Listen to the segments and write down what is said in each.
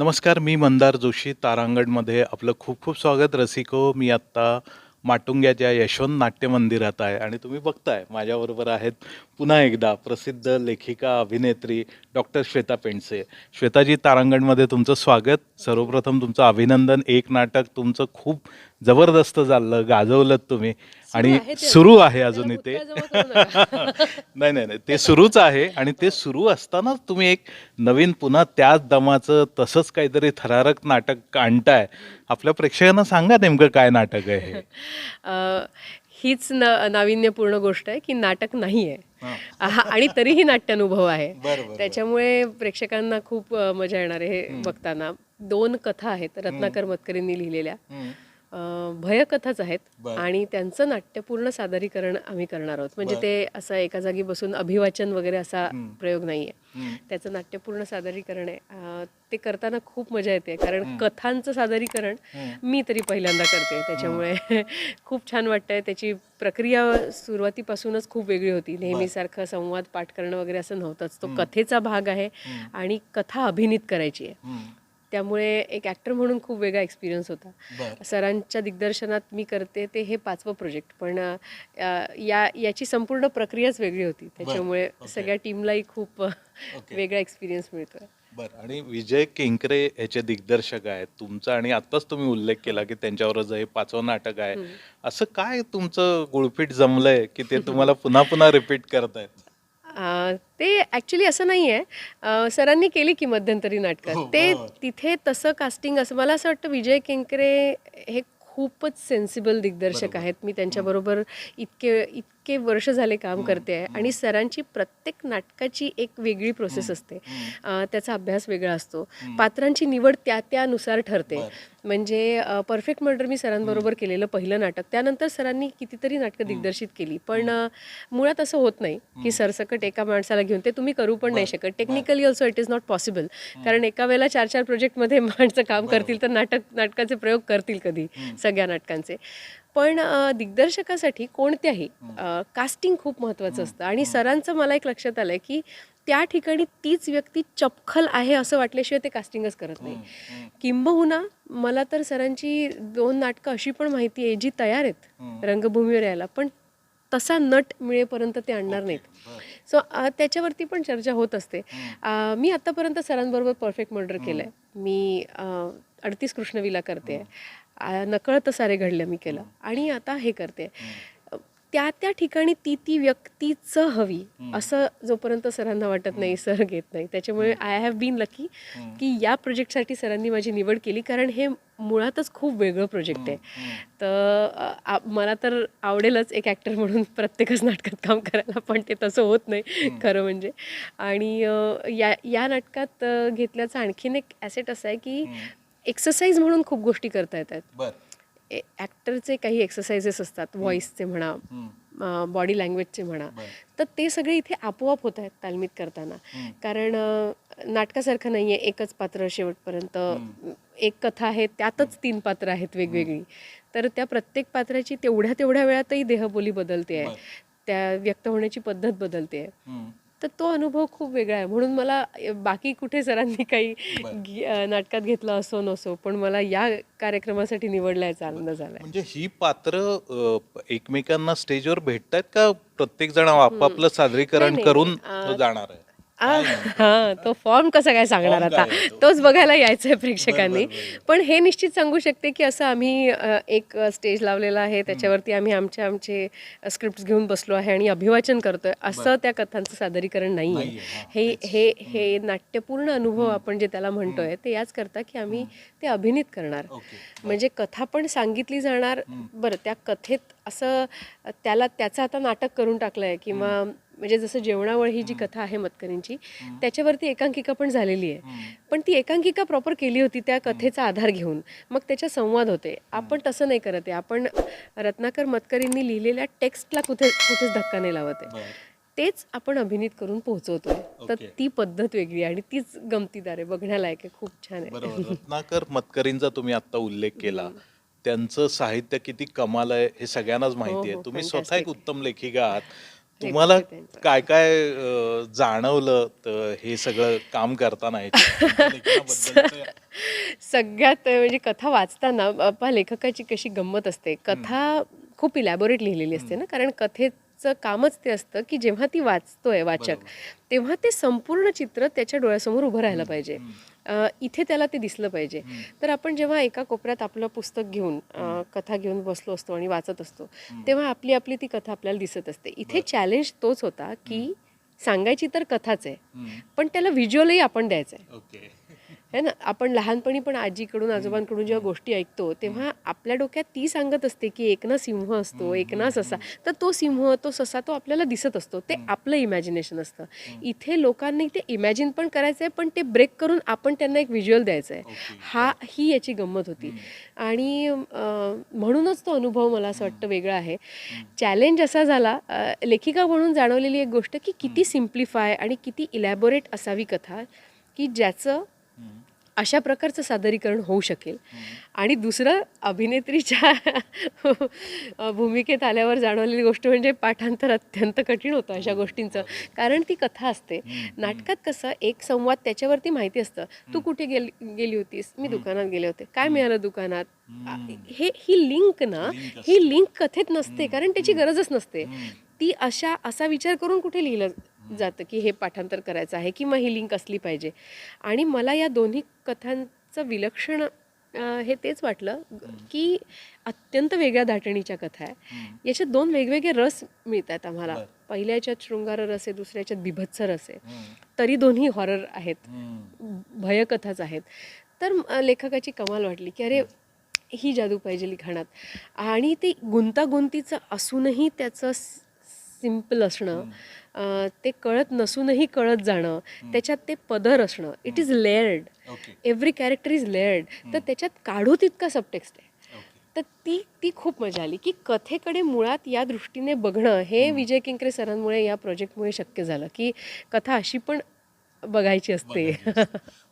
नमस्कार मी मंदार जोशी तारांगणमध्ये आपलं खूप खूप स्वागत. रसिको मी आत्ता माटुंग्याच्या यशवंत नाट्य मंदिरात आहे आणि तुम्ही बघताय माझ्याबरोबर आहेत पुन्हा एकदा प्रसिद्ध लेखिका अभिनेत्री डॉक्टर श्वेता पेंडसे. श्वेताजी तारांगणमध्ये तुमचं स्वागत. सर्वप्रथम तुमचं अभिनंदन. एक नाटक तुमचं खूप जबरदस्त चाललं गाजवलं तुम्ही. आणि ते सुरू. आहे अजून त्याला इथे. भुतकाळ जमा करू नका. नाही नाही नाही. ते सुरूच आहे आणि ते सुरू असतानाच तुम्ही एक नवीन पुन्हा त्याच दमाचं तसंच काहीतरी थरारक नाटक आणताय. आपल्या प्रेक्षकांना सांगा नेमकं काय नाटक आहे हे. हीच न नाविन्यपूर्ण गोष्ट आहे की नाटक नाही आहे आणि तरीही नाट्यानुभव आहे. त्याच्यामुळे प्रेक्षकांना खूप मजा येणार आहे हे बघताना. दोन कथा आहेत रत्नाकर मतकरींनी लिहिलेल्या. भयकथाच आहेत. आणि त्यांचं नाट्यपूर्ण सादरीकरण आम्ही करणार आहोत. म्हणजे. ते असं एका जागी बसून अभिवाचन वगैरे असा प्रयोग नाही आहे. त्याचं नाट्यपूर्ण सादरीकरण आहे. ते करताना खूप मजा येते. कारण कथांचं सादरीकरण मी तरी पहिल्यांदा करते. त्याच्यामुळे खूप छान वाटतंय. त्याची प्रक्रिया सुरुवातीपासूनच खूप वेगळी होती. नेहमीसारखं संवाद पाठ करणं वगैरे असं नव्हतंच. तो कथेचा भाग आहे आणि कथा अभिनीत करायची आहे. त्यामुळे एक ॲक्टर म्हणून खूप वेगळा एक्सपिरियन्स होता. सरांच्या दिग्दर्शनात मी करते ते हे पाचवं प्रोजेक्ट पण या याची संपूर्ण प्रक्रियाच वेगळी होती. त्याच्यामुळे सगळ्या टीमलाही खूप वेगळा एक्सपिरियन्स मिळतोय. बरं. आणि विजय केंकरे याचे दिग्दर्शक आहेत. तुमचा आणि आत्ताच तुम्ही उल्लेख केला की त्यांच्यावरच हे पाचवं नाटक आहे. असं काय तुमचं गुळपीट जमलंय की ते तुम्हाला पुन्हा पुन्हा रिपीट करतायत? ते ॲक्च्युली असं नाही आहे सरांनी केली की मध्यंतरी नाटकात ते तिथे तसं कास्टिंग असं मला असं वाटतं विजय केंकरे हे खूपच सेन्सिबल दिग्दर्शक आहेत. मी त्यांच्याबरोबर इतके इतके वर्ष झाले काम करते आहे आणि सरांची प्रत्येक नाटकाची एक वेगळी प्रोसेस असते. त्याचा अभ्यास वेगळा असतो. पात्रांची निवड त्या त्यानुसार ठरते. म्हणजे परफेक्ट मर्डर मी सरांबरोबर केलेलं पहिलं नाटक. त्यानंतर सरांनी कितीतरी नाटकं दिग्दर्शित केली. पण मुळात असं होत नाही की सरसकट एका माणसाला घेऊन ते तुम्ही करू पण नाही शकत. Technically also it is not possible कारण एका वेळेला चार चार प्रोजेक्टमध्ये माणसं काम करतील तर नाटक नाटकाचे प्रयोग करतील कधी सगळ्या नाटकांचे. पण दिग्दर्शकासाठी कोणत्याही कास्टिंग खूप महत्त्वाचं असतं. आणि सरांचं मला एक लक्षात आलं की त्या ठिकाणी तीच व्यक्ती चपखल आहे असं वाटल्याशिवाय ते कास्टिंगच करत नाही. किंबहुना मला तर सरांची दोन नाटकं अशी पण माहिती आहे जी तयार आहेत रंगभूमीवर यायला पण तसा नट मिळेपर्यंत ते आणणार नाहीत. सो त्याच्यावरती पण चर्चा होत असते. मी आत्तापर्यंत सरांबरोबर परफेक्ट मर्डर केलं आहे मी अडतीस कृष्णविला करते आहे नकळत सारे घडलं मी केलं. आणि आता हे करते. त्या त्या ठिकाणी ती ती व्यक्तीचं हवी असं जोपर्यंत सरांना वाटत नाही सर घेत नाही. त्याच्यामुळे आय हॅव बीन लकी की या प्रोजेक्टसाठी सरांनी माझी निवड केली. कारण हे मुळातच खूप वेगळं प्रोजेक्ट आहे. तर मला तर आवडेलच एक ॲक्टर म्हणून प्रत्येकच नाटकात काम करायला पण ते तसं होत नाही. खरं म्हणजे. आणि या या नाटकात घेतल्याचं आणखीन एक ॲसेट असं आहे की एक्सरसाइज म्हणून खूप गोष्टी करता येतात. बरं. ॲक्टरचे काही एक्सरसाइजेस असतात व्हॉइसचे म्हणा बॉडी लँग्वेजचे म्हणा. तर ते सगळे इथे आपोआप होत आहेत तालमीत करताना. कारण नाटकासारखं नाही आहे एकच पात्र शेवटपर्यंत एक कथा आहे त्यातच तीन पात्र आहेत वेगवेगळी. तर त्या प्रत्येक पात्राची तेवढ्या तेवढ्या वेळातही देहबोली बदलते आहे. त्या व्यक्त होण्याची पद्धत बदलते आहे. तर तो अनुभव खूप वेगळा आहे. म्हणून मला बाकी कुठे सरांनी काही नाटकात घेतलं असो नसो पण मला या कार्यक्रमासाठी निवडला याचा आनंद झालाय म्हणजे ही पात्र एकमेकांना स्टेजवर भेटतायत का प्रत्येक जण आपापलं सादरीकरण करून. जाणार आहे? हा तो फॉर्म कसा काय सांगणार आता? आहे? तोच बघायला यायचंय प्रेक्षकांनी. पण हे निश्चित सांगू शकते की असं आम्ही एक स्टेज लावलेला आहे. त्याच्यावरती आम्ही आमचे आमचे स्क्रिप्ट घेऊन बसलो आहे आणि अभिवाचन करतोय. असं त्या कथांचं सादरीकरण नाही आहे हे हे हे नाट्यपूर्ण अनुभव आपण जे त्याला म्हणतोय ते याच करता की आम्ही ते अभिनीत करणार. म्हणजे कथा पण सांगितली जाणार. बरं त्या कथेत असं त्याला त्याचं आता नाटक करून टाकलंय किंवा म्हणजे जसं जेवणावळ ही जी कथा आहे मतकरींची त्याच्यावरती एकांकिका पण झालेली आहे. पण ती एकांकिका प्रॉपर केली होती त्या कथेचा आधार घेऊन. मग त्याच्या संवाद होते. आपण तसं नाही करत आहे. आपण रत्नाकर मतकरींनी लिहिलेल्या टेक्स्टला कुठे कुठेच धक्का नाही लावत आहे. तेच आपण अभिनीत करून पोहोचवतोय. तर. ती पद्धत वेगळी आहे आणि तीच गमतीदार आहे. बघण्यालायक आहे. खूप छान आहे. रत्नाकर मतकरींचा तुम्ही आता उल्लेख केला. त्यांचं साहित्य किती कमाल आहे हे सगळ्यांनाच माहिती हो, आहे. हो, तुम्ही स्वतः एक. उत्तम लेखिका आहात. तुम्हाला. काय काय अ, जाणवलं तर हे सगळं काम करताना लेखनाबद्दलचं? सगळ्यात म्हणजे कथा वाचताना पहा लेखकाची कशी गंमत असते. कथा खूप इलॅबोरेट लिहिलेली असते ना कारण कथेचं कामच ते असतं की जेव्हा ती वाचतोय वाचक तेव्हा ते संपूर्ण चित्र त्याच्या डोळ्यासमोर उभं राहायला पाहिजे. इथे त्याला ते दिसलं पाहिजे. तर आपण जेव्हा एका कोपऱ्यात आपलं पुस्तक घेऊन कथा घेऊन बसलो असतो आणि वाचत असतो तेव्हा आपली आपली ती कथा आपल्याला दिसत असते. इथे चॅलेंज तोच होता की सांगायची तर कथाच आहे पण त्याला व्हिज्युअलही आपण द्यायचं आहे है ना? आपण लहानपणी पण आजीकडून आजोबांकडून जेव्हा गोष्टी ऐकतो तेव्हा आपल्या डोक्यात ती सांगत असते की एक ना सिंह असतो एक ना ससा. तर तो सिंह तो ससा तो आपल्याला दिसत असतो. ते आपलं इमॅजिनेशन असतं. इथे लोकांनी ते इमॅजिन पण करायचं आहे पण ते ब्रेक करून आपण त्यांना एक व्हिज्युअल द्यायचं आहे हा ही याची गंमत होती. आणि म्हणूनच तो अनुभव मला असं वाटतं वेगळा आहे. चॅलेंज असा झाला लेखिका म्हणून जाणवलेली एक गोष्ट की किती सिम्प्लिफाय आणि किती इलॅबोरेट असावी कथा की ज्याचं अशा प्रकारचं सादरीकरण होऊ शकेल. आणि दुसरं अभिनेत्रीच्या भूमिकेत आल्यावर जाणवलेली गोष्ट म्हणजे पाठांतर अत्यंत कठीण होतं अशा गोष्टींचं. कारण ती कथा असते. नाटकात कसं एक संवाद त्याच्यावरती माहिती असतं. तू कुठे गेली गेली होतीस? मी दुकानात गेले होते. काय मिळालं दुकानात? हे ही लिंक ना ही लिंक कथेत नसते. कारण त्याची गरजच नसते. ती अशा असा विचार करून कुठे लिहिलं जातं की हे पाठांतर करायचं आहे किंवा ही लिंक असली पाहिजे. आणि मला या दोन्ही कथांचं विलक्षण हे तेच वाटलं की अत्यंत वेगळ्या धाटणीच्या कथा आहे. याच्यात दोन वेगवेगळे रस मिळतात आम्हाला. पहिल्या याच्यात शृंगार रस आहे दुसऱ्या याच्यात बिभत्स रस आहे. तरी दोन्ही हॉरर आहेत. भयकथाच आहेत. तर लेखकाची कमाल वाटली की अरे ही जादू पाहिजे लिखाणात. आणि ते गुंतागुंतीचं असूनही त्याचं सिंपल असणं ते कळत नसूनही कळत जाणं त्याच्यात ते पदर असणं it is layered every character is layered तर त्याच्यात काढू तितका सबटेक्स्ट आहे. तर ती ती खूप मजा आली की कथेकडे मुळात या दृष्टीने बघणं हे विजय किंकरे सरांमुळे या प्रोजेक्टमुळे शक्य झालं की कथा अशी पण बघायची असते.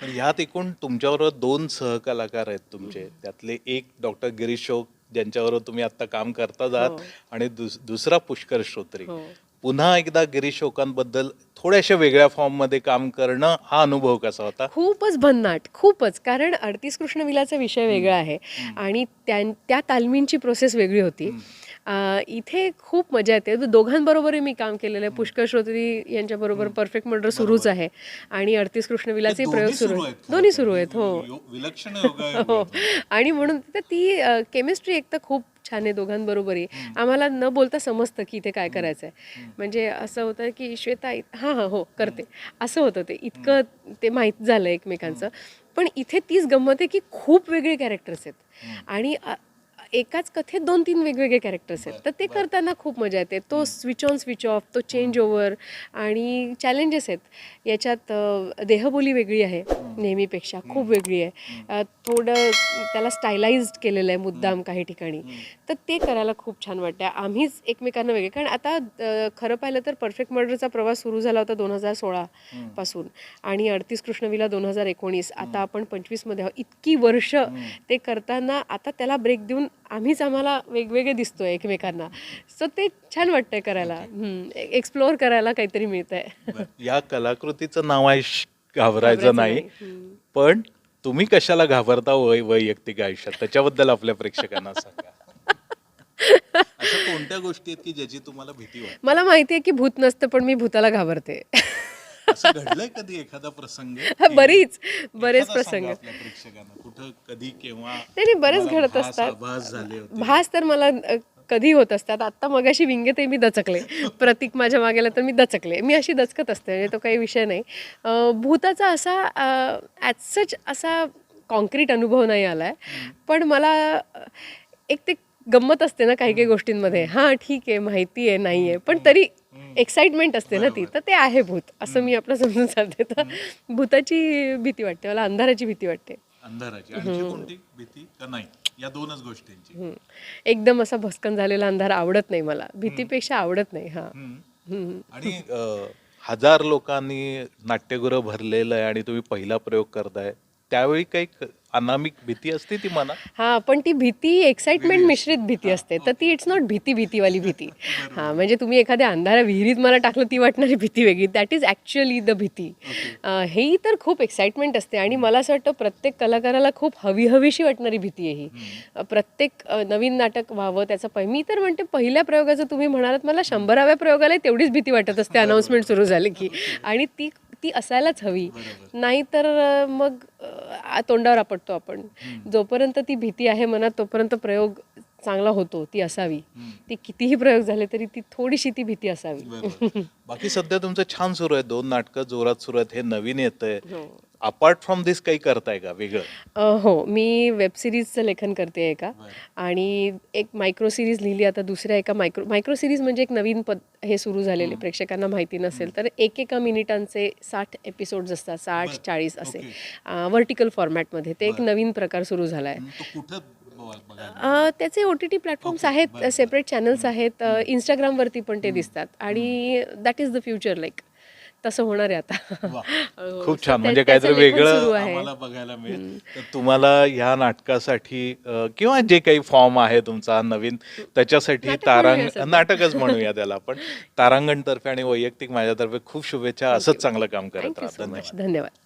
पण ह्यात एकूण तुमच्याबरोबर दोन सहकलाकार आहेत तुमचे. त्यातले एक डॉक्टर गिरीश शोक ज्यांच्याबरोबर तुम्ही आता काम करताच आहात हो. आणि दुस- दुसरा पुष्कर श्रोत्री. हो. पुन्हा एकदा गिरीश शोकांबद्दल थोड्याशा वेगळ्या फॉर्ममध्ये काम करणं हा अनुभव कसा होता? खूपच भन्नाट खूपच. कारण अडतीस कृष्णविलाचा विषय वेगळा आहे आणि त्या त्या तालमींची प्रोसेस वेगळी होती. इथे खूप मजा येते. दोघांबरोबरही मी काम केलेलं आहे. पुष्कर श्रोत्री यांच्याबरोबर परफेक्ट मर्डर सुरूच आहे. आणि अडतीस कृष्णविलाचे प्रयोग सुरू आहेत. दोन्ही सुरू आहेत. हो. विलक्षण हो. आणि म्हणून ती केमिस्ट्री एक तर खूप छान आहे दोघांबरोबरही आम्हाला न बोलता समजतं की इथे काय करायचं आहे म्हणजे असं होतं की श्वेता हां हां हो करते. असं होतं ते. इतकं ते माहीत झालं एकमेकांचं. पण इथे तीच गंमत आहे की खूप वेगळे कॅरेक्टर्स आहेत. आणि एकाच कथेत दोन तीन वेगवेगळे कॅरेक्टर्स आहेत. तर ते करताना खूप मजा येते. तो स्विच ऑन स्विच ऑफ तो चेंज ओव्हर आणि चॅलेंजेस आहेत. याच्यात देहबोली वेगळी आहे नेहमीपेक्षा खूप वेगळी आहे. थोडं त्याला स्टायलाइज्ड केलेलं आहे मुद्दाम काही ठिकाणी. तर ते करायला खूप छान वाटतं आम्हीच एकमेकांना वेगळे. कारण आता खरं पाहिलं तर परफेक्ट मर्डरचा प्रवास सुरू झाला होता दोन हजार सोळा पासून. आणि अडतीस कृष्णविला दोन हजार एकोणीस. आता आपण पंचवीसमध्ये आहोत. इतकी वर्ष ते करताना आता त्याला ब्रेक देऊन आम्हीच आम्हाला वेगवेगळे दिसतोय एकमेकांना. सो ते छान वाटतंय करायला. एक्सप्लोअर करायला काहीतरी मिळतंय. या कलाकृतीचं नाव आहे घाबरायचं नाही. पण तुम्ही कशाला घाबरता वै वैयक्तिक आयुष्यात? त्याच्याबद्दल आपल्या प्रेक्षकांना सांगा. कोणत्या गोष्टी आहेत की ज्याची तुम्हाला भीती वाटते? मला माहिती आहे की भूत नसतं पण मी भूताला घाबरते. असं घडलंय कधी एखादा प्रसंग? बरीच बरेच एखादा सांगा प्रसंग. आपल्या प्रेक्षकांना. कुठं कधी केव्हा? नाही नाही बरेच तुम्हाला घडत भास- असतात. आभास झाले होते. भास तर मला अ, कधी होत असतात. आत्ता मगाशी विंगेतही मी दचकले. प्रतीक माझ्या मागेला तर मी दचकले. मी अशी दचकत असते म्हणजे तो काही विषय नाही. अ, भूताचा असा ॲज सच असा कॉन्क्रीट अनुभव नाही आला आहे पण मला अ, एक ते गंमत असते ना काही काही गोष्टींमध्ये. हां ठीक आहे माहिती आहे नाही आहे पण तरी एक्साइटमेंट असते ना ती. तर ते आहे भूत. असं मी आपलं समजून चालते तर भूताची भीती वाटते मला अंधाराची भीती वाटते. अंधाराची. आणखी कोणती भीती? का नाही? या दोनच गोष्टींची. एकदम असा भस्कन झालेला अंधार आवडत नाही मला. भीतीपेक्षा आवडत नाही हा. आणि हजार लोकांनी नाट्यगृह भरलेलं आहे आणि तुम्ही पहिला प्रयोग करताय. त्यावेळी काही अनामिक भीती असते ती मना हा पण ती भीती एक्साइटमेंट मिश्रित भीती असते. तर ती इट्स नॉट भीती भीतीवाली भीती. हा म्हणजे तुम्ही एखाद्या अंधाऱ्या विहिरीत मला टाकलं ती वाटणारी भीती वेगळी. दॅट इज ॲक्च्युअली द भीती. हेही तर खूप एक्साइटमेंट असते आणि मला असं वाटतं प्रत्येक कलाकाराला खूप हवी हवीशी वाटणारी भीती आहे ही. प्रत्येक नवीन नाटक व्हावं त्याचं पहि मी तर म्हणते पहिल्या प्रयोगाचं तुम्ही म्हणालात मला शंभराव्या प्रयोगाला तेवढीच भीती वाटत असते अनाऊन्समेंट सुरू झाली की. आणि ती ती असायलाच हवी. नाहीतर मग तोंडावर आपटतो आपण. जोपर्यंत ती भीती आहे मनात तोपर्यंत प्रयोग चांगला होतो ती असावी. ती कितीही प्रयोग झाले तरी ती थोडीशी ती भीती असावी. बाकी सध्या तुमचं छान सुरू आहे दोन नाटकं जोरात सुरू आहेत हे नवीन येत आहे हो. अपार्ट फ्रॉम दिस काही करताय का वेगळं? हो. मी वेब सिरीजचं लेखन करते एका. आणि एक मायक्रो सिरीज लिहिली आता दुसऱ्या एका मायक्रो मायक्रो सिरीज म्हणजे एक नवीन पद हे सुरू झालेले. प्रेक्षकांना माहिती नसेल तर एक एका मिनिटांचे साठ एपिसोड्स असतात साठ चाळीस असे. व्हर्टिकल फॉर्मॅटमध्ये ते एक नवीन प्रकार सुरू झाला आहे त्याचे ओ टी टी प्लॅटफॉर्म्स आहेत सेपरेट चॅनल्स आहेत इंस्टाग्रामवरती पण ते दिसतात. आणि that is the future like तसं होणार आहे आता. हो, खूप छान. म्हणजे काहीतरी वेगळं बघायला मिळेल. तर तुम्हाला ह्या नाटकासाठी किंवा जे काही फॉर्म आहे तुमचा नवीन त्याच्यासाठी तारांग. नाटकच म्हणूया त्याला पण तारांगणतर्फे आणि वैयक्तिक माझ्यातर्फे खूप शुभेच्छा. असंच चांगलं काम करत राहा. धन्यवाद.